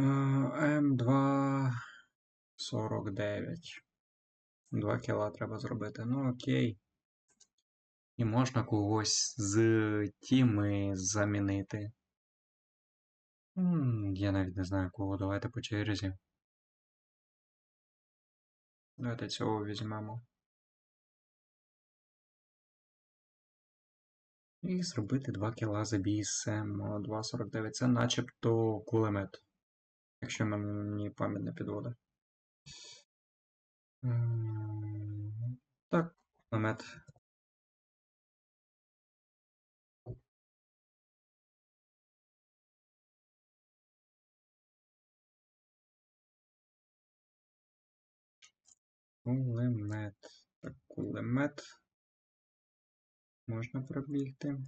Е, М2 49. 2 кіла треба зробити. Ну окей. І можна когось з тіми замінити. Я навіть не знаю кого. Давайте по черзі. Давайте цього візьмемо. І зробити 2 кіла за бійсем 2,49. Це начебто кулемет. Якщо мені пам'ять не підводить. Так, кулемет. Кулемет. Так, кулемет. Можна пробігти.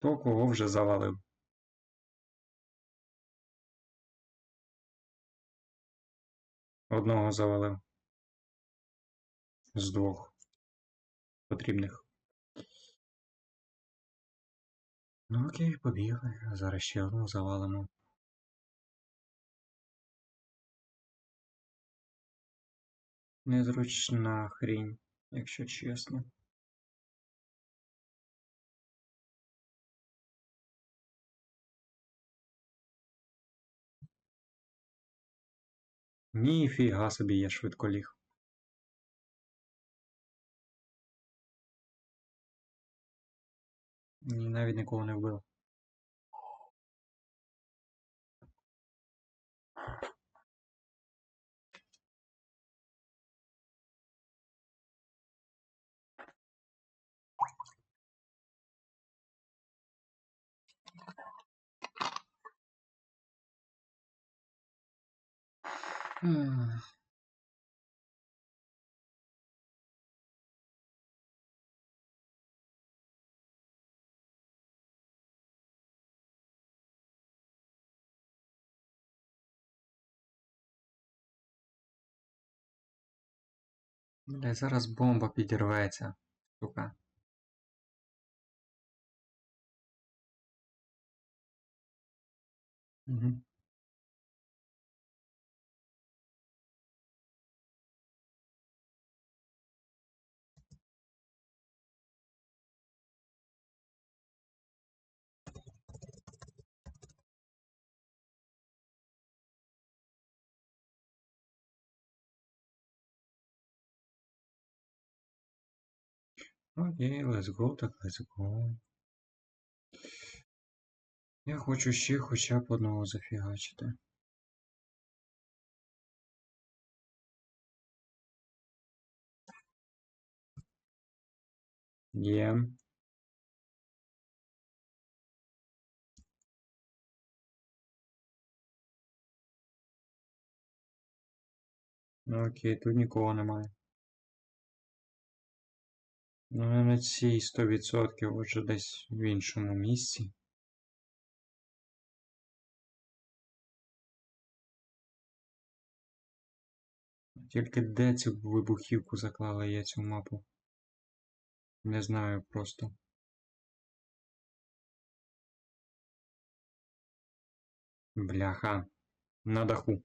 То кого вже завалив. Одного завалив. З двох потрібних. Ну окей, побігли. Зараз ще одного завалимо. Незручна хрінь, якщо чесно. Ніфіга собі я швидколіг. Ні, навіть нікого не вбив. Ах. Бля, зараз бомба підірветься, сука. Угу. Окей, let's go, так let's go. Я хочу ще хоча б одного зафігачити. Є. Ну окей, тут нікого немає. Ну, на цій 100% вже десь в іншому місці. Тільки де цю вибухівку заклала я цю мапу? Не знаю просто. Бляха. На даху.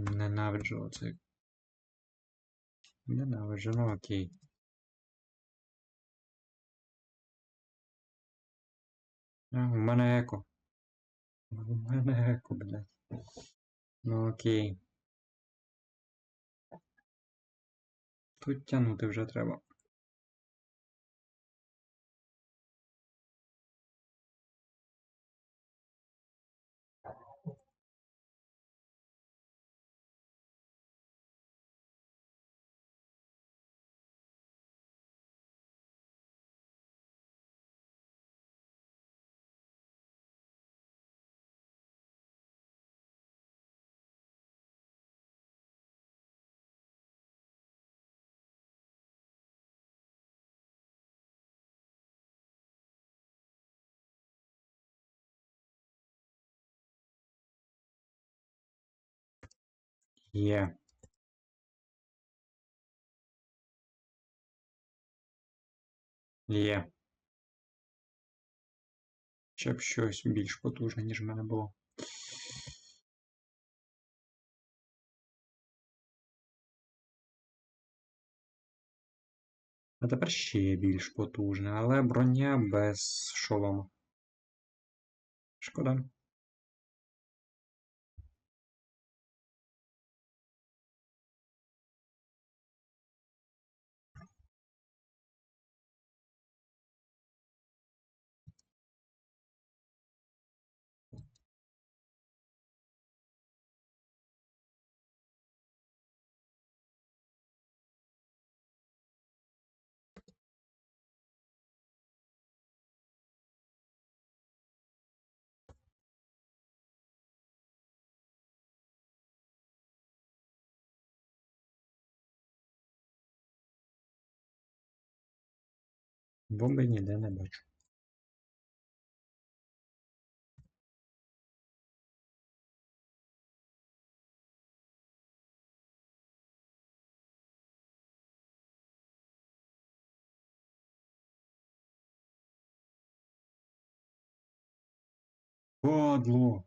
Ненавиджу оцей. Ненавиджу, ну окей. А, у мене еко. У мене еко, блядь. Ну окей. Тут тягнути вже треба. Є. Є. Ще б щось більш потужне, ніж в мене було. А тепер ще більш потужне, але броня без шолома. Шкода. Бомби ніде не бачу. Падло!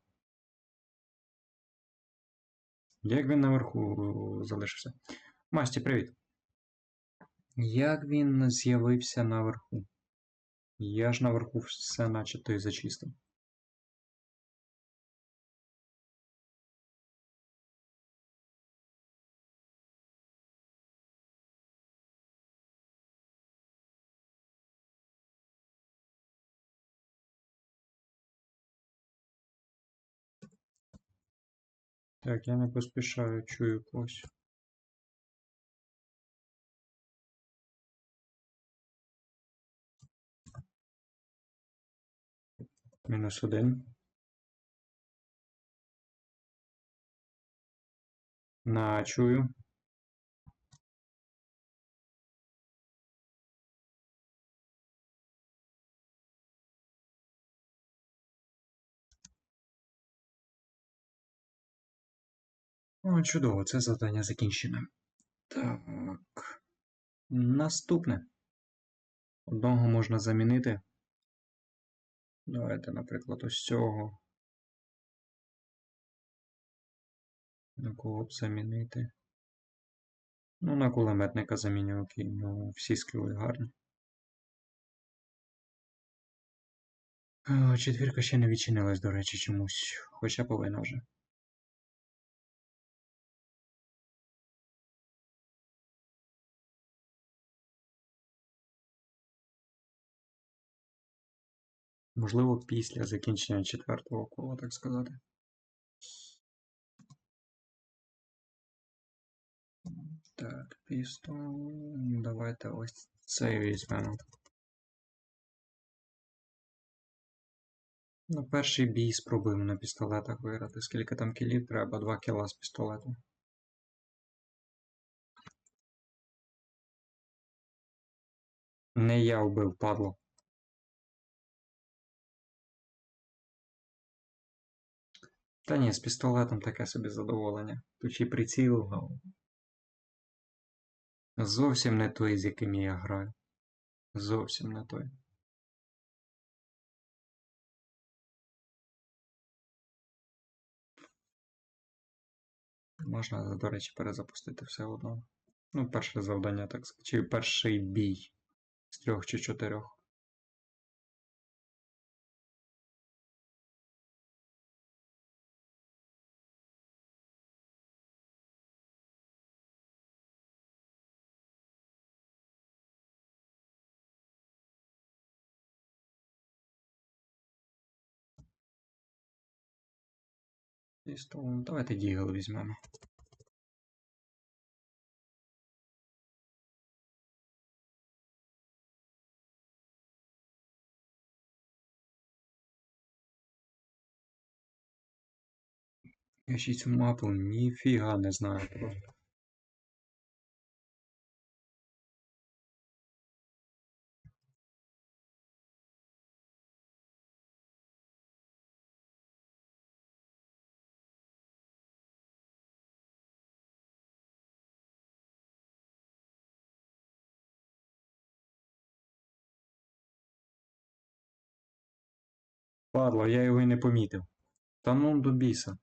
Як він наверху залишився? Масті, привіт. Як він з'явився наверху? Я ж наверху все начебто і зачистив. Так, я не поспішаю, чую когось. Мінус один. На чую. О, чудово, це завдання закінчене. Так. Наступне. Одного можна замінити. Давайте, наприклад, ось цього. На кого б замінити? Ну, на кулеметника заміню, окей, ну всі скіли гарні. Е, Четвірка ще не відчинилась, до речі, чомусь, хоча повинна вже. Можливо, після закінчення четвертого кола, так сказати. Так, пістол. Давайте ось цей візьмемо. На перший бій спробуємо на пістолетах виграти. Скільки там кілів треба? 2 кіла з пістолету. Не я вбив, падло. Та ні, з пістолетом таке собі задоволення. Тут ще приціл. ну, Зовсім не той, з яким я граю. Зовсім не той. Можна, до речі, перезапустити все одно. Ну, перше завдання, так сказати. Чи перший бій з трьох чи чотирьох. Пістол. Ну, Давайте дігл візьмемо. Я ще мапу ніфіга не знаю просто. Падла, я його і не помітив. Та ну до біса.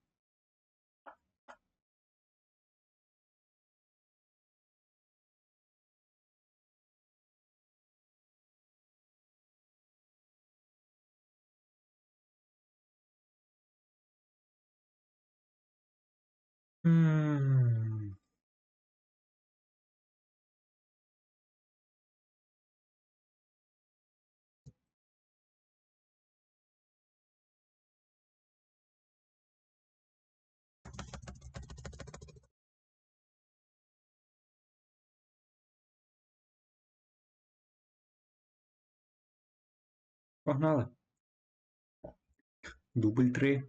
М. Погнали. Дубль 3.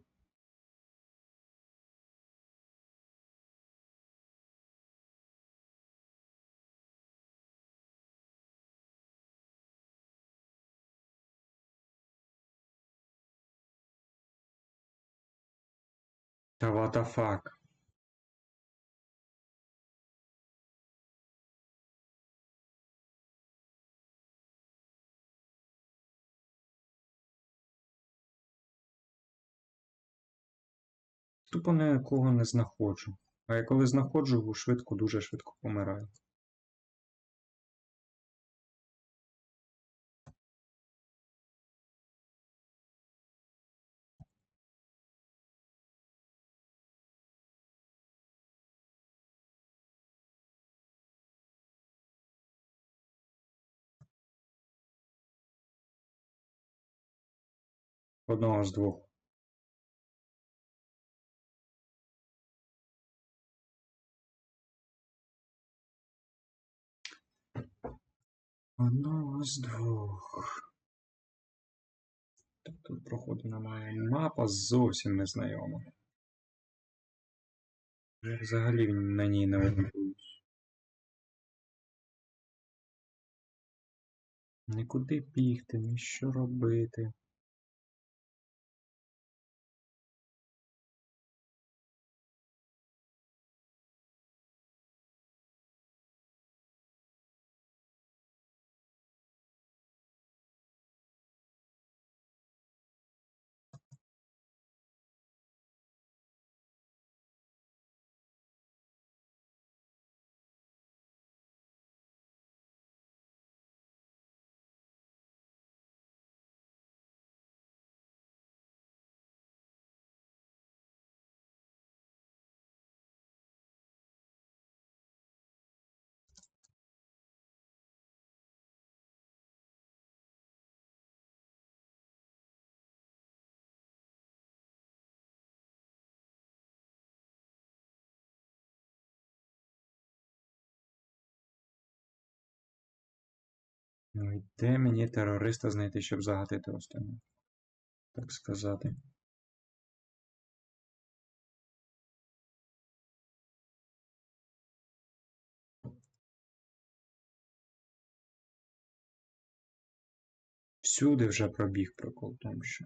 Та what? Тупо нікого не знаходжу. А я коли знаходжу, швидко, дуже швидко помираю. Одного з двох. Одного з двох. Тут проходу немає. Мапа зовсім незнайома. Я взагалі на ній не орієнтуюсь. Нікуди бігти, ні що робити. Ну і де мені терориста знайти, щоб загатити останнє? Так сказати. Всюди вже пробіг прикол тому, що.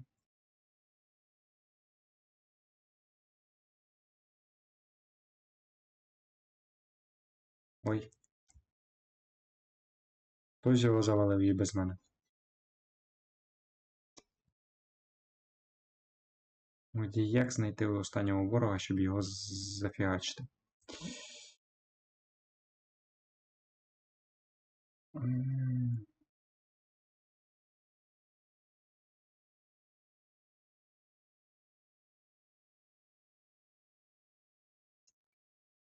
Ой. Хтось його завалив і без мене. От як знайти останнього ворога, щоб його зафігачити?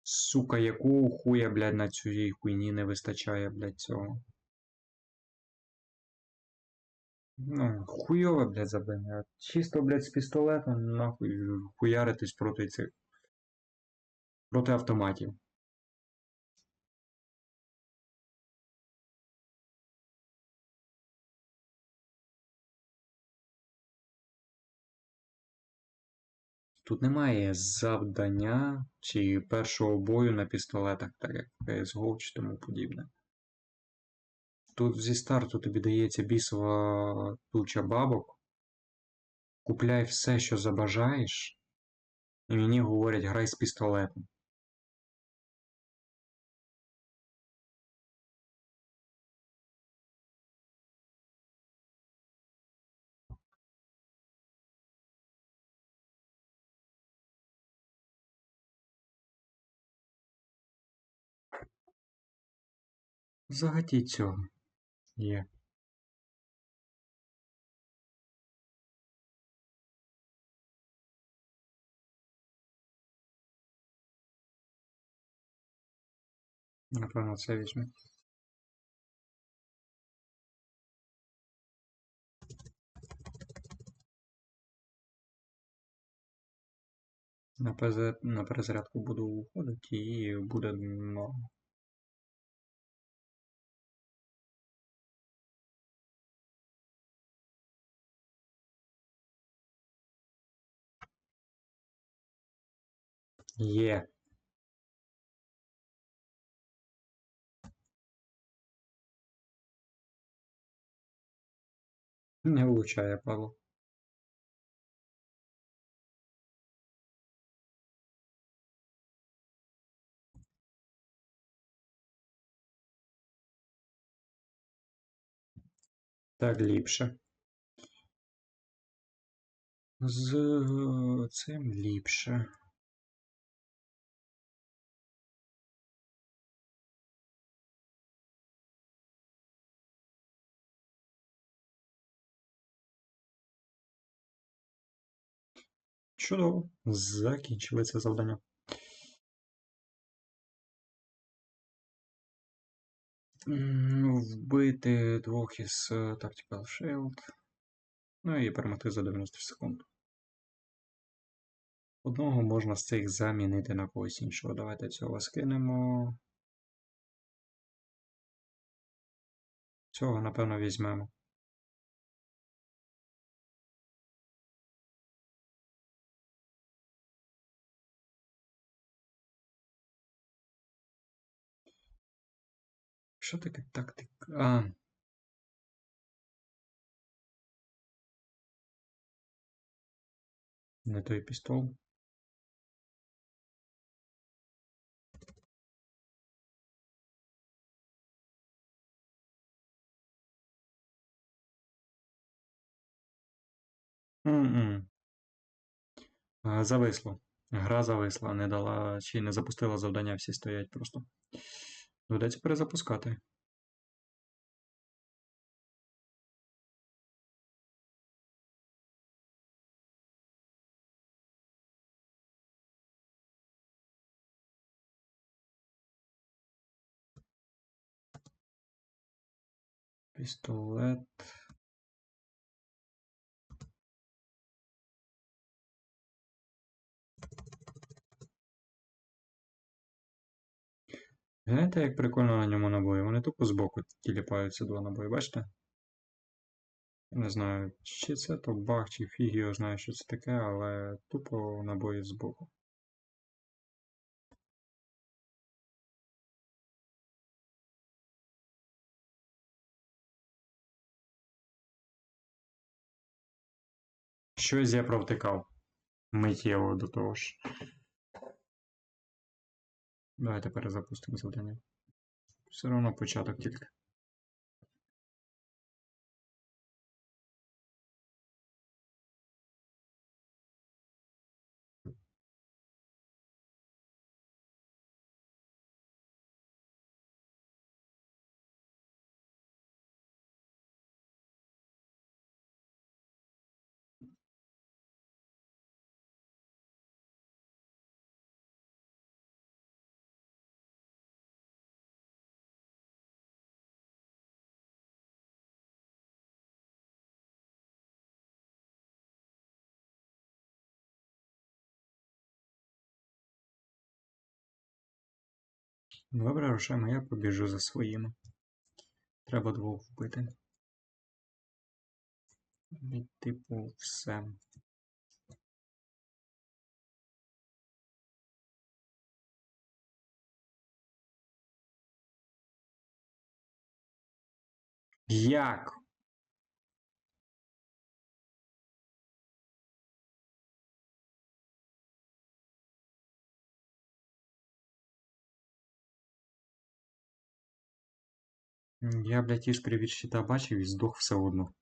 Сука, якого хуя, блядь, на цій хуйні не вистачає, блядь, цього. Ну, хуйове, блядь, завдання. Чисто, блядь, з пістолетом, нахуй, хуяритись проти цих. Проти автоматів. Тут немає завдання чи першого бою на пістолетах, так як CSGO чи тому подібне. Тут зі старту тобі дається бісова туча бабок. Купляй все, що забажаєш. І мені говорять, грай з пістолетом. Загатіть цього. Є. Напевно, це візьме. На, ПЗ, на перезарядку буду уходити і буде Є. Не влучає Павло. Так ліпше. З цим ліпше. Чудово. Закінчили це завдання. Вбити двох із е, Tactical Shield. Ну і перемогти за 90 секунд. Одного можна з цих замінити на когось іншого. Давайте цього скинемо. Цього, напевно, візьмемо. Що таке тактика? А. Не той пістол. М-м. А, Зависло. Гра зависла, не дала чи не запустила завдання, всі стоять просто. Доведеться перезапускати. Пістолет. Знаєте, як прикольно на ньому набої? Вони тупо збоку тіліпаються два набої, бачите? Не знаю, чи це то баг, чи фіг його знає, що це таке, але тупо набої збоку. Щось я провтикав. Миттєво до того ж. Давайте перезапустимо завдання. Все одно початок тільки. Добре, рушаємо, я побіжу за своїми. Треба двох вбити. І, типу, все. Як? Я, блядь, іскри від щита бачив і здох все одно.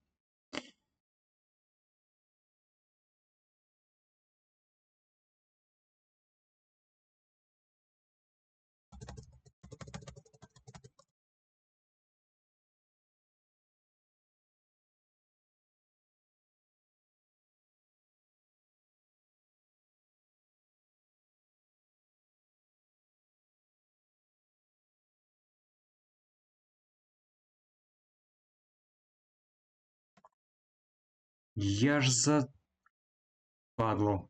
Я ж за. Падло.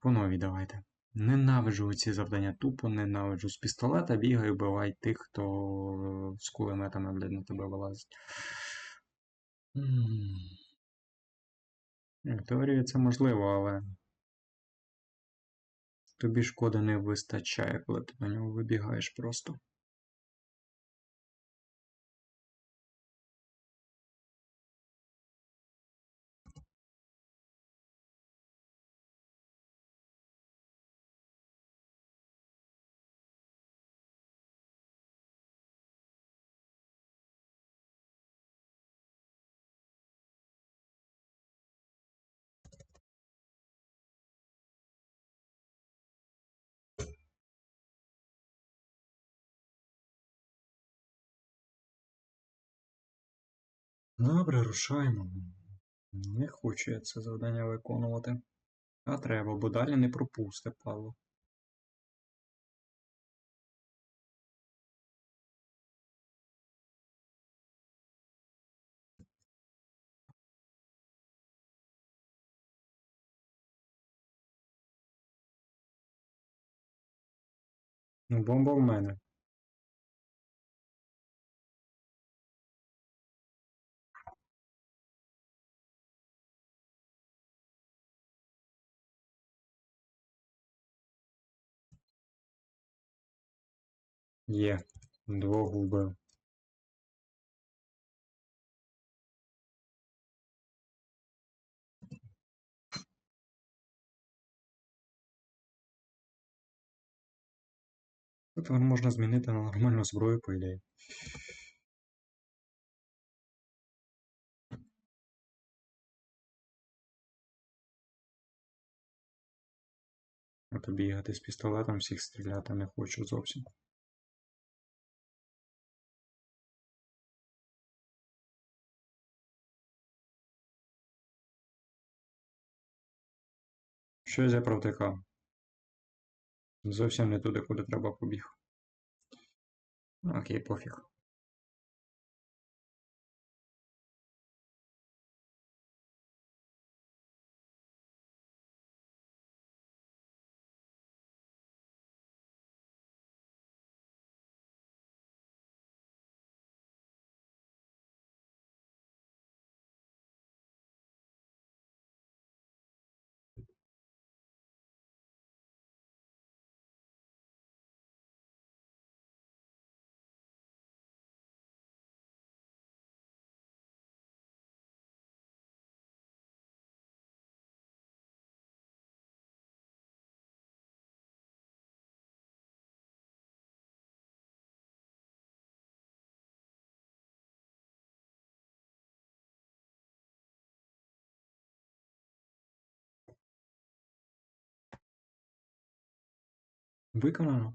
По новій давайте. Ненавиджу ці завдання, тупо ненавиджу. З пістолета бігай, вбивай тих, хто з кулеметами, блядь, на тебе вилазить. В теорії це можливо, але тобі шкоди не вистачає, коли ти на нього вибігаєш просто. Добре, рушаємо. Не хочу я це завдання виконувати. А треба, бо далі не пропусте, Павло. Бомба в мене. Є. Двох вбив. Тепер можна змінити на нормальну зброю, по ідеї. Бігати з пістолетом, всіх стріляти не хочу зовсім. Щось я провтикав. Зовсім не туди, куди треба побіг. Ну, Окей, пофіг. Виконано.